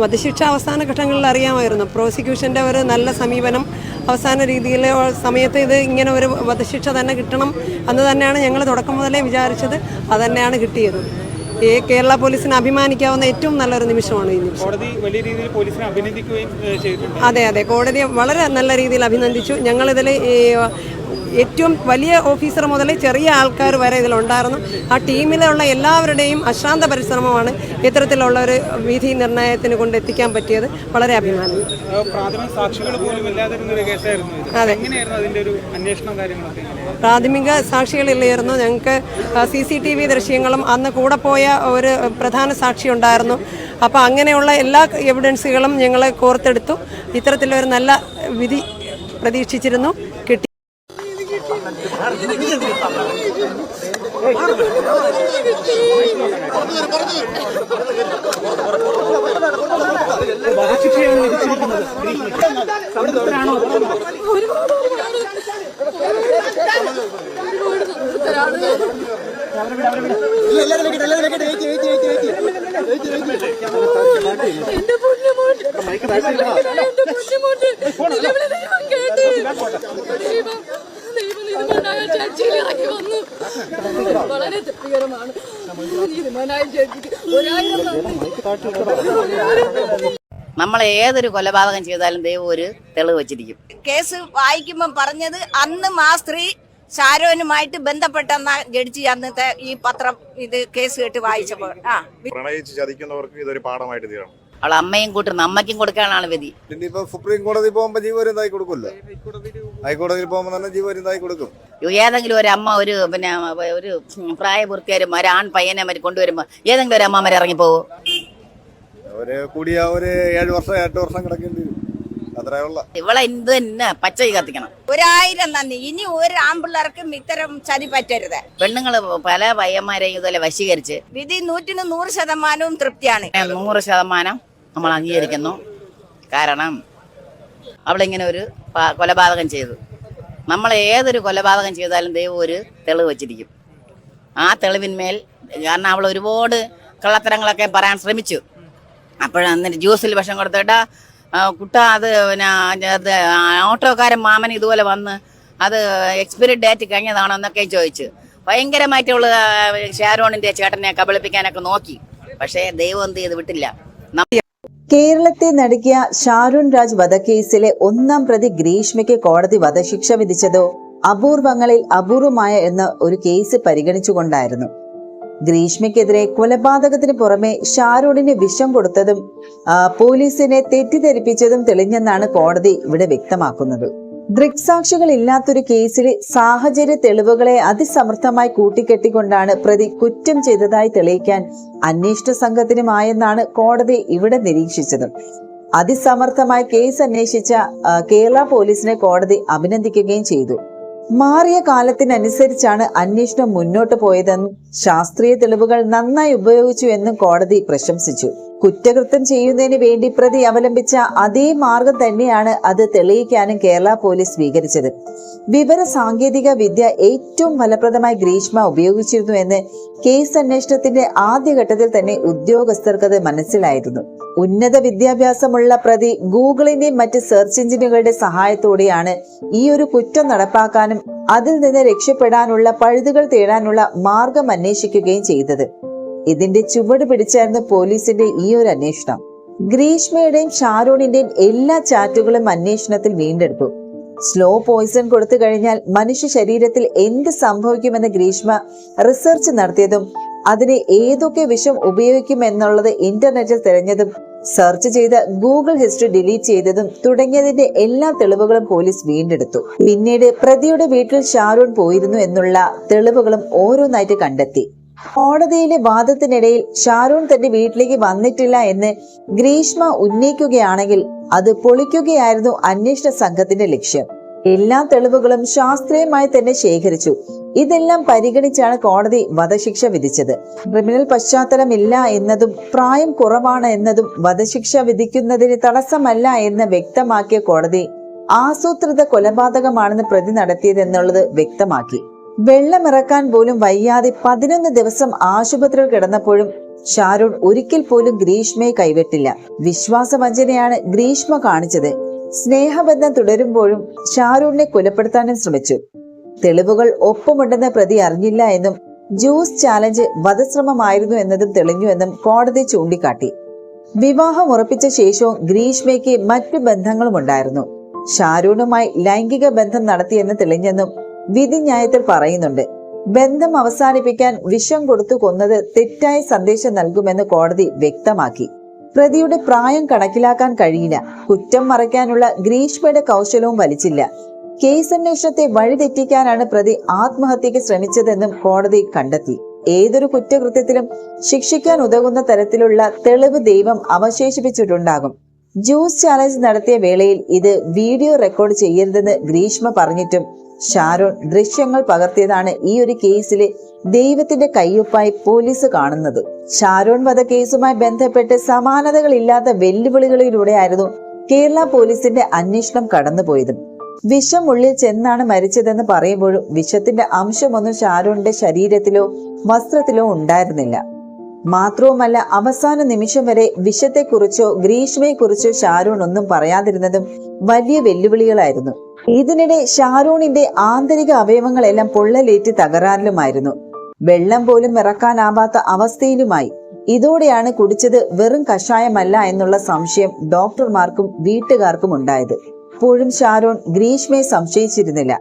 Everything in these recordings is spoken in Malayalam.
വധശിക്ഷ അവസാന ഘട്ടങ്ങളിൽ അറിയാമായിരുന്നു. പ്രോസിക്യൂഷന്റെ ഒരു നല്ല സമീപനം അവസാന രീതിയിൽ സമയത്ത് ഇത് ഇങ്ങനെ ഒരു വധശിക്ഷ തന്നെ കിട്ടണം എന്ന് തന്നെയാണ് ഞങ്ങൾ തുടക്കം മുതലേ വിചാരിച്ചത്. അതന്നെയാണ് കിട്ടിയത്. ഈ കേരള പോലീസിന് അഭിമാനിക്കാവുന്ന ഏറ്റവും നല്ലൊരു നിമിഷമാണ് ഈ നിമിഷം. അതെ അതെ. കോടതി വളരെ നല്ല രീതിയിൽ അഭിനന്ദിച്ചു. ഞങ്ങളിതിൽ ഈ ഏറ്റവും വലിയ ഓഫീസർ മുതൽ ചെറിയ ആൾക്കാർ വരെ ഇതിലുണ്ടായിരുന്നു. ആ ടീമിലുള്ള എല്ലാവരുടെയും അശ്രാന്ത പരിശ്രമമാണ് ഇത്തരത്തിലുള്ള ഒരു വിധി നിർണയത്തിന് കൊണ്ട് എത്തിക്കാൻ പറ്റിയത്. വളരെ അഭിമാനം. അതെ. പ്രാഥമിക സാക്ഷികളില്ലായിരുന്നു. ഞങ്ങൾക്ക് സി സി ടി വി ദൃശ്യങ്ങളും അന്ന് കൂടെ പോയ ഒരു പ്രധാന സാക്ഷി ഉണ്ടായിരുന്നു. അപ്പോൾ അങ്ങനെയുള്ള എല്ലാ എവിഡൻസുകളും ഞങ്ങൾ കോർത്തെടുത്തു. ഇത്തരത്തിലൊരു നല്ല വിധി പ്രതീക്ഷിച്ചിരുന്നു. കിട്ടി എന്റെ പൊന്നുമോട്ട് എന്റെ പൊന്നുമോട്ട് നിലവിളി ദൈവം കേട്ട് വന്നു. വളരെ തൃപ്തികരമാണ്. ഒരായിരം നമ്മൾ ഏതൊരു കൊലപാതകം ചെയ്താലും ദൈവം ഒരു തെളിവ് വെച്ചിരിക്കും. കേസ് വായിക്കുമ്പം പറഞ്ഞത് അന്ന് ആ സ്ത്രീ ഷാരോനുമായിട്ട് ബന്ധപ്പെട്ടെന്ന ജഡ്ജി അന്നത്തെ ഈ പത്രം ഇത് കേസ് കേട്ട് വായിച്ചപ്പോൾ. ആ. പ്രണയിച്ച് ചതിക്കുന്നവർക്ക് ഇതൊരു പാഠമായിട്ട് തീരണം. അവളെ അമ്മയും കൂട്ടുന്ന അമ്മയ്ക്കും കൊടുക്കാനാണ് വിധി. പിന്നെ ഇപ്പൊ സുപ്രീം കോടതി പോകുമ്പോ ജീവപര്യന്തായി കൊടുക്കുമല്ലോ ഹൈക്കോടതിയിൽ പോകുമ്പോൾ തന്നെ ജീവപര്യന്തായി കൊടുക്കും. ഏതെങ്കിലും ഒരു അമ്മ ഒരു പിന്നെ ഒരു പ്രായപൂർത്തിയായ ഒരു ആൺ പയ്യനെ മരി കൊണ്ടുവരുമ്പോൾ ഏതെങ്കിലും ഒരു അമ്മമാരെ ഇറങ്ങി പോകും ഒരു ഏഴ് വർഷം എട്ട് വർഷം കിടക്കേണ്ടി വരും. ഇവളെ ഇത് തന്നെ പച്ച കത്തിക്കണം. ഒരായിരം നന്ദി. ഇനി ഒരു ആമ്പിള്ളേർക്കും ഇത്തരം ചതി പറ്റരുത്. പെണ്ണുങ്ങൾ പല പയ്യന്മാരെയും ഇതുപോലെ വശീകരിച്ച് വിധി നൂറ്റിന് നൂറ് ശതമാനവും തൃപ്തിയാണ്. നൂറ് ശതമാനം നമ്മൾ അംഗീകരിക്കുന്നു. കാരണം അവളിങ്ങനെ ഒരു കൊലപാതകം ചെയ്തു. നമ്മൾ ഏതൊരു കൊലപാതകം ചെയ്താലും ദൈവം ഒരു തെളിവ് വച്ചിരിക്കും. ആ തെളിവിന്മേൽ കാരണം അവൾ ഒരുപാട് കള്ളത്തരങ്ങളൊക്കെ പറയാൻ ശ്രമിച്ചു. അപ്പോഴന്നിട്ട് ജ്യൂസിൽ വിഷം കൊടുത്തിട്ട് കുട്ട അത് പിന്നെ ഓട്ടോക്കാരൻ മാമൻ ഇതുപോലെ വന്ന് അത് എക്സ്പിരി ഡേറ്റ് കഴിഞ്ഞതാണോ എന്നൊക്കെ ചോദിച്ചു. ഭയങ്കരമായിട്ടുള്ള ഷാരോണിന്റെ ചേട്ടനെ കബളിപ്പിക്കാനൊക്കെ നോക്കി. പക്ഷേ ദൈവം എന്ത് ചെയ്ത് വിട്ടില്ല. കേരളത്തെ നടുക്കിയ ഷാരൂൺ രാജ് വധക്കേസിലെ ഒന്നാം പ്രതി ഗ്രീഷ്മയ്ക്ക് കോടതി വധശിക്ഷ വിധിച്ചതോ അപൂർവങ്ങളിൽ അപൂർവമായ എന്ന ഒരു കേസ് പരിഗണിച്ചുകൊണ്ടായിരുന്നു. ഗ്രീഷ്മയ്ക്കെതിരെ കൊലപാതകത്തിന് പുറമെ ഷാരൂണിന് വിഷം കൊടുത്തതും പോലീസിനെ തെറ്റിദ്ധരിപ്പിച്ചതും തെളിഞ്ഞെന്നാണ് കോടതി ഇവിടെ വ്യക്തമാക്കുന്നത്. ദൃക്സാക്ഷികൾ ഇല്ലാത്തൊരു കേസിലെ സാഹചര്യ തെളിവുകളെ അതിസമർത്ഥമായി കൂട്ടിക്കെട്ടിക്കൊണ്ടാണ് പ്രതി കുറ്റം ചെയ്തതായി തെളിയിക്കാൻ അന്വേഷണ സംഘത്തിനുമായെന്നാണ് കോടതി ഇവിടെ നിരീക്ഷിച്ചത്. അതിസമർത്ഥമായി കേസ് അന്വേഷിച്ച കേരള പോലീസിനെ കോടതി അഭിനന്ദിക്കുകയും ചെയ്തു. മാറിയ കാലത്തിനനുസരിച്ചാണ് അന്വേഷണം മുന്നോട്ട് പോയതെന്നും ശാസ്ത്രീയ തെളിവുകൾ നന്നായി ഉപയോഗിച്ചു എന്നും കോടതി പ്രശംസിച്ചു. കുറ്റകൃത്യം ചെയ്യുന്നതിന് വേണ്ടി പ്രതി അവലംബിച്ച അതേ മാർഗം തന്നെയാണ് അത് തെളിയിക്കാനും കേരള പോലീസ് സ്വീകരിച്ചത്. വിവര സാങ്കേതിക വിദ്യ ഏറ്റവും ഫലപ്രദമായി ഗ്രീഷ്മ ഉപയോഗിച്ചിരുന്നു എന്ന് കേസ് അന്വേഷണത്തിന്റെ ആദ്യഘട്ടത്തിൽ തന്നെ ഉദ്യോഗസ്ഥർക്കത് മനസ്സിലായിരുന്നു. ഉന്നത വിദ്യാഭ്യാസമുള്ള പ്രതി ഗൂഗിളിന്റെയും മറ്റ് സെർച്ച് എഞ്ചിനുകളുടെ സഹായത്തോടെയാണ് ഈ ഒരു കുറ്റം നടപ്പാക്കാനും അതിൽ നിന്ന് രക്ഷപ്പെടാനുള്ള പഴുതുകൾ തേടാനുള്ള മാർഗം അന്വേഷിക്കുകയും ചെയ്തത്. ഇതിന്റെ ചുവട് പിടിച്ചായിരുന്നു പോലീസിന്റെ ഈ ഒരു അന്വേഷണം. ഗ്രീഷ്മയുടെയും ഷാരൂണിന്റെയും എല്ലാ ചാറ്റുകളും അന്വേഷണത്തിൽ വീണ്ടെടുത്തു. സ്ലോ പോയിസൺ കൊടുത്തു കഴിഞ്ഞാൽ മനുഷ്യ ശരീരത്തിൽ എന്ത് സംഭവിക്കുമെന്ന് ഗ്രീഷ്മ റിസർച്ച് നടത്തിയതും അതിന് ഏതൊക്കെ വിഷം ഉപയോഗിക്കുമെന്നുള്ളത് ഇന്റർനെറ്റിൽ തിരഞ്ഞതും സെർച്ച് ചെയ്ത ഗൂഗിൾ ഹിസ്റ്ററി ഡിലീറ്റ് ചെയ്തതും തുടങ്ങിയതിന്റെ എല്ലാ തെളിവുകളും പോലീസ് വീണ്ടെടുത്തു. പിന്നീട് പ്രതിയുടെ വീട്ടിൽ ഷാരൂൺ പോയിരുന്നു എന്നുള്ള തെളിവുകളും ഓരോന്നായിട്ട് കണ്ടെത്തി. കോടതിയിലെ വാദത്തിനിടയിൽ ഷാരൂൺ തന്റെ വീട്ടിലേക്ക് വന്നിട്ടില്ല എന്ന് ഗ്രീഷ്മ ഉന്നയിക്കുകയാണെങ്കിൽ അത് പൊളിക്കുകയായിരുന്നു അന്വേഷണ സംഘത്തിന്റെ ലക്ഷ്യം. എല്ലാ തെളിവുകളും ശാസ്ത്രീയമായി തന്നെ ശേഖരിച്ചു. ഇതെല്ലാം പരിഗണിച്ചാണ് കോടതി വധശിക്ഷ വിധിച്ചത്. ക്രിമിനൽ പശ്ചാത്തലമില്ല എന്നതും പ്രായം കുറവാണ് എന്നതും വധശിക്ഷ വിധിക്കുന്നതിന് തടസ്സമല്ല എന്ന് വ്യക്തമാക്കിയ കോടതി ആസൂത്രിത കൊലപാതകമാണെന്ന് പ്രതി നടത്തിയതെന്നുള്ളത് വ്യക്തമാക്കി. വെള്ളമിറക്കാൻ പോലും വയ്യാതെ പതിനൊന്ന് ദിവസം ആശുപത്രിയിൽ കിടന്നപ്പോഴും ഷാരൂൺ ഒരിക്കൽ പോലും ഗ്രീഷ്മയെ കൈവിട്ടില്ല. വിശ്വാസവഞ്ചനയാണ് ഗ്രീഷ്മ കാണിച്ചത്. സ്നേഹബന്ധം തുടരുമ്പോഴും ഷാരൂണിനെ കൊലപ്പെടുത്താനും ശ്രമിച്ചു. തെളിവുകൾ ഒപ്പമുണ്ടെന്ന് പ്രതി അറിഞ്ഞില്ല എന്നും ജ്യൂസ് ചാലഞ്ച് വധശ്രമമായിരുന്നു എന്നതും തെളിഞ്ഞു എന്നും കോടതി ചൂണ്ടിക്കാട്ടി. വിവാഹം ഉറപ്പിച്ച ശേഷവും ഗ്രീഷ്മയ്ക്ക് മറ്റു ബന്ധങ്ങളും ഉണ്ടായിരുന്നു ഷാരൂണുമായി ലൈംഗിക ബന്ധം നടത്തിയെന്ന് തെളിഞ്ഞെന്നും വിധിന്യായത്തിൽ പറയുന്നുണ്ട്. ബന്ധം അവസാനിപ്പിക്കാൻ വിഷം കൊടുത്തു കൊന്നത് തെറ്റായ സന്ദേശം നൽകുമെന്ന് കോടതി വ്യക്തമാക്കി. പ്രതിയുടെ പ്രായം കണക്കിലാക്കാൻ കഴിയില്ല. കുറ്റം മറയ്ക്കാനുള്ള ഗ്രീഷ്മയുടെ കൗശലവും വലിച്ചില്ല. കേസ് അന്വേഷണത്തെ വഴിതെറ്റിക്കാനാണ് പ്രതി ആത്മഹത്യക്ക് ശ്രമിച്ചതെന്നും കോടതി കണ്ടെത്തി. ഏതൊരു കുറ്റകൃത്യത്തിലും ശിക്ഷിക്കാൻ ഉതകുന്ന തരത്തിലുള്ള തെളിവ് ദൈവം അവശേഷിപ്പിച്ചിട്ടുണ്ടാകും. ജ്യൂസ് ചാലഞ്ച് നടത്തിയ വേളയിൽ ഇത് വീഡിയോ റെക്കോർഡ് ചെയ്യരുതെന്ന് ഗ്രീഷ്മ പറഞ്ഞിട്ടും ഷാരോൺ ദൃശ്യങ്ങൾ പകർത്തിയതാണ് ഈ ഒരു കേസിലെ ദൈവത്തിന്റെ കയ്യൊപ്പായി പോലീസ് കാണുന്നത്. ഷാരോൺ വധക്കേസുമായി ബന്ധപ്പെട്ട് സമാനതകളില്ലാത്ത വെല്ലുവിളികളിലൂടെയായിരുന്നു കേരള പോലീസിന്റെ അന്വേഷണം കടന്നുപോയതും. വിഷം ഉള്ളിൽ ചെന്നാണ് മരിച്ചതെന്ന് പറയുമ്പോഴും വിഷത്തിന്റെ അംശമൊന്നും ഷാരോണിന്റെ ശരീരത്തിലോ വസ്ത്രത്തിലോ ഉണ്ടായിരുന്നില്ല. മാത്രവുമല്ല അവസാന നിമിഷം വരെ വിഷത്തെക്കുറിച്ചോ ഗ്രീഷ്മയെക്കുറിച്ചോ ഷാരൂൺ ഒന്നും പറയാതിരുന്നതും വലിയ വെല്ലുവിളികളായിരുന്നു. ഇതിനിടെ ഷാരൂണിന്റെ ആന്തരിക അവയവങ്ങളെല്ലാം പൊള്ളലേറ്റ് തകരാറിലുമായിരുന്നു. വെള്ളം പോലും ഇറക്കാനാവാത്ത അവസ്ഥയിലുമായി. ഇതോടെയാണ് കുടിച്ചത് വെറും കഷായമല്ല എന്നുള്ള സംശയം ഡോക്ടർമാർക്കും വീട്ടുകാർക്കും ഉണ്ടായത്. ഇപ്പോഴും ഷാരോൺ ഗ്രീഷ്മയെ സംശയിച്ചിരുന്നില്ല.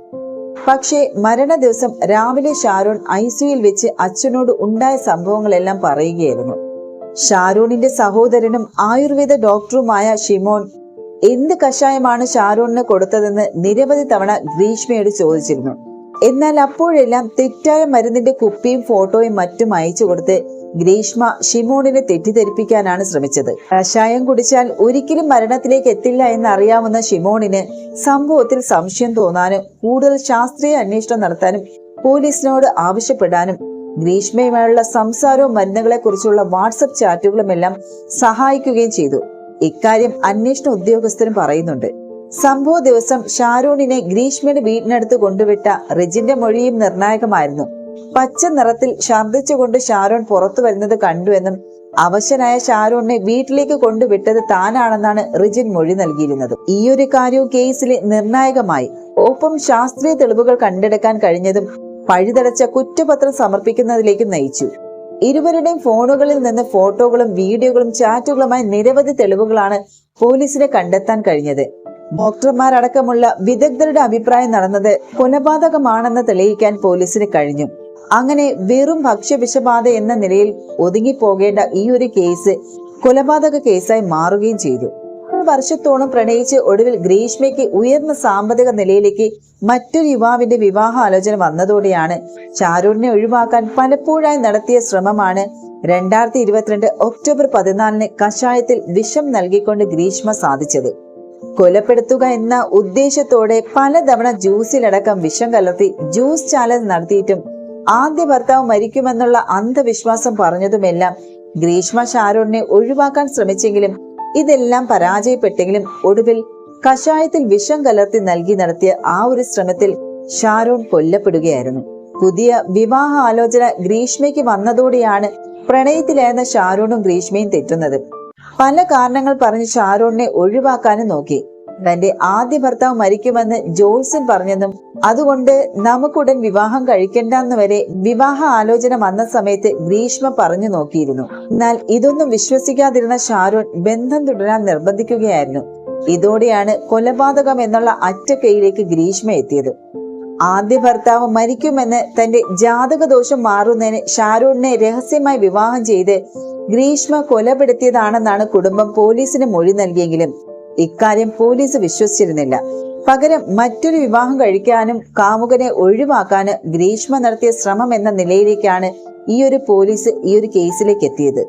പക്ഷേ മരണ ദിവസം രാവിലെ ഷാരോൺ ഐ സിയിൽ വെച്ച് അച്ഛനോട് ഉണ്ടായ സംഭവങ്ങളെല്ലാം പറയുകയായിരുന്നു. ഷാരോണിന്റെ സഹോദരനും ആയുർവേദ ഡോക്ടറുമായ ഷിമോൻ എന്ത് കഷായമാണ് ഷാരോണിന് കൊടുത്തതെന്ന് നിരവധി തവണ ഗ്രീഷ്മയോട് ചോദിച്ചിരുന്നു. എന്നാൽ അപ്പോഴെല്ലാം തെറ്റായ മരുന്നിന്റെ കുപ്പിയും ഫോട്ടോയും മറ്റും അയച്ചു കൊടുത്ത് ഗ്രീഷ്മ ഷിമോണിനെ തെറ്റിദ്ധരിപ്പിക്കാനാണ് ശ്രമിച്ചത്. കഷായം കുടിച്ചാൽ ഒരിക്കലും മരണത്തിലേക്ക് എത്തില്ല എന്ന് അറിയാവുന്ന ഷിമോണിന് സംഭവത്തിൽ സംശയം തോന്നാനും കൂടുതൽ ശാസ്ത്രീയ അന്വേഷണം നടത്താനും പോലീസിനോട് ആവശ്യപ്പെടാനും ഗ്രീഷ്മയുമായുള്ള സംസാരവും മരുന്നുകളെ കുറിച്ചുള്ള വാട്സപ്പ് ചാറ്റുകളുമെല്ലാം സഹായിക്കുകയും ചെയ്തു. ഇക്കാര്യം അന്വേഷണ ഉദ്യോഗസ്ഥരും പറയുന്നുണ്ട്. സംഭവ ദിവസം ഷാരൂണിനെ ഗ്രീഷ്മയുടെ വീടിനടുത്ത് കൊണ്ടുവിട്ട റിജിന്റെ മൊഴിയും നിർണായകമായിരുന്നു. പച്ച നിറത്തിൽ ഛർദ്ദിച്ചുകൊണ്ട് ഷാരൂൺ പുറത്തു വരുന്നത് കണ്ടുവെന്നും അവശനായ ഷാരൂണിനെ വീട്ടിലേക്ക് കൊണ്ടുവിട്ടത് താനാണെന്നാണ് റിജിൻ മൊഴി നൽകിയിരുന്നത്. ഈയൊരു കാര്യവും കേസിലെ നിർണായകമായി. ഒപ്പം ശാസ്ത്രീയ തെളിവുകൾ കണ്ടെടുക്കാൻ കഴിഞ്ഞതും പഴുതടച്ച കുറ്റപത്രം സമർപ്പിക്കുന്നതിലേക്ക് നയിച്ചു. ഇരുവരുടെയും ഫോണുകളിൽ നിന്ന് ഫോട്ടോകളും വീഡിയോകളും ചാറ്റുകളുമായി നിരവധി തെളിവുകളാണ് പോലീസിനെ കണ്ടെത്താൻ കഴിഞ്ഞത്. ഡോക്ടർമാരടക്കമുള്ള വിദഗ്ധരുടെ അഭിപ്രായം നടന്നത് കൊലപാതകമാണെന്ന് തെളിയിക്കാൻ പോലീസിന് കഴിഞ്ഞു. അങ്ങനെ വെറും ഭക്ഷ്യവിഷബാധ എന്ന നിലയിൽ ഒതുങ്ങിപ്പോകേണ്ട ഈ ഒരു കേസ് കൊലപാതക കേസായി മാറുകയും ചെയ്തു. വർഷത്തോളം പ്രണയിച്ച് ഒടുവിൽ ഗ്രീഷ്മയ്ക്ക് ഉയർന്ന സാമ്പത്തിക നിലയിലേക്ക് മറ്റൊരു യുവാവിന്റെ വിവാഹ ആലോചന വന്നതോടെയാണ് ചാരൂരിനെ ഒഴിവാക്കാൻ പലപ്പോഴായി നടത്തിയ ശ്രമമാണ് രണ്ടായിരത്തി ഇരുപത്തിരണ്ട് ഒക്ടോബർ പതിനാലിന് കഷായത്തിൽ വിഷം നൽകിക്കൊണ്ട് ഗ്രീഷ്മ സാധിച്ചത്. കൊലപ്പെടുത്തുക എന്ന ഉദ്ദേശത്തോടെ പലതവണ ജ്യൂസിലടക്കം വിഷം കലർത്തി ജ്യൂസ് ചാലഞ്ച് നടത്തിയിട്ടും ആദ്യ ഭർത്താവ് മരിക്കുമെന്നുള്ള അന്ധവിശ്വാസം പറഞ്ഞതുമെല്ലാം ഗ്രീഷ്മ ഷാരോണിനെ ഒഴിവാക്കാൻ ശ്രമിച്ചെങ്കിലും ഇതെല്ലാം പരാജയപ്പെട്ടെങ്കിലും ഒടുവിൽ കഷായത്തിൽ വിഷം കലർത്തി നൽകി നടത്തിയ ആ ഒരു ശ്രമത്തിൽ ഷാരോൺ കൊല്ലപ്പെടുകയായിരുന്നു. പുതിയ വിവാഹ ആലോചന ഗ്രീഷ്മയ്ക്ക് വന്നതോടെയാണ് പ്രണയത്തിലായിരുന്ന ഷാരോണും ഗ്രീഷ്മയും തെറ്റുന്നത്. പല കാരണങ്ങൾ പറഞ്ഞ് ഷാരോണിനെ ഒഴിവാക്കാനും നോക്കി. തന്റെ ആദ്യ ഭർത്താവ് മരിക്കുമെന്ന് ജോൾസൺ പറഞ്ഞെന്നും അതുകൊണ്ട് നമുക്കുടൻ വിവാഹം കഴിക്കണ്ടെന്ന് വരെ വിവാഹ ആലോചന വന്ന സമയത്ത് ഗ്രീഷ്മ പറഞ്ഞു നോക്കിയിരുന്നു. എന്നാൽ ഇതൊന്നും വിശ്വസിക്കാതിരുന്ന ഷാരോൺ ബന്ധം തുടരാൻ നിർബന്ധിക്കുകയായിരുന്നു. ഇതോടെയാണ് കൊലപാതകം എന്നുള്ള അറ്റക്കൈയിലേക്ക് ഗ്രീഷ്മ എത്തിയത്. ആദ്യ ഭർത്താവ് മരിക്കുമെന്ന് തന്റെ ജാതക ദോഷം മാറുന്നതിന് ഷാരൂണിനെ രഹസ്യമായി വിവാഹം ചെയ്ത് ഗ്രീഷ്മ കൊലപ്പെടുത്തിയതാണെന്നാണ് കുടുംബം പോലീസിന് മൊഴി നൽകിയെങ്കിലും ഇക്കാര്യം പോലീസ് വിശ്വസിച്ചിരുന്നില്ല. പകരം മറ്റൊരു വിവാഹം കഴിക്കാനും കാമുകനെ ഒഴിവാക്കാനും ഗ്രീഷ്മ നടത്തിയ ശ്രമം എന്ന നിലയിലേക്കാണ് ഈ ഒരു പോലീസ് ഈ ഒരു കേസിലേക്ക് എത്തിയത്.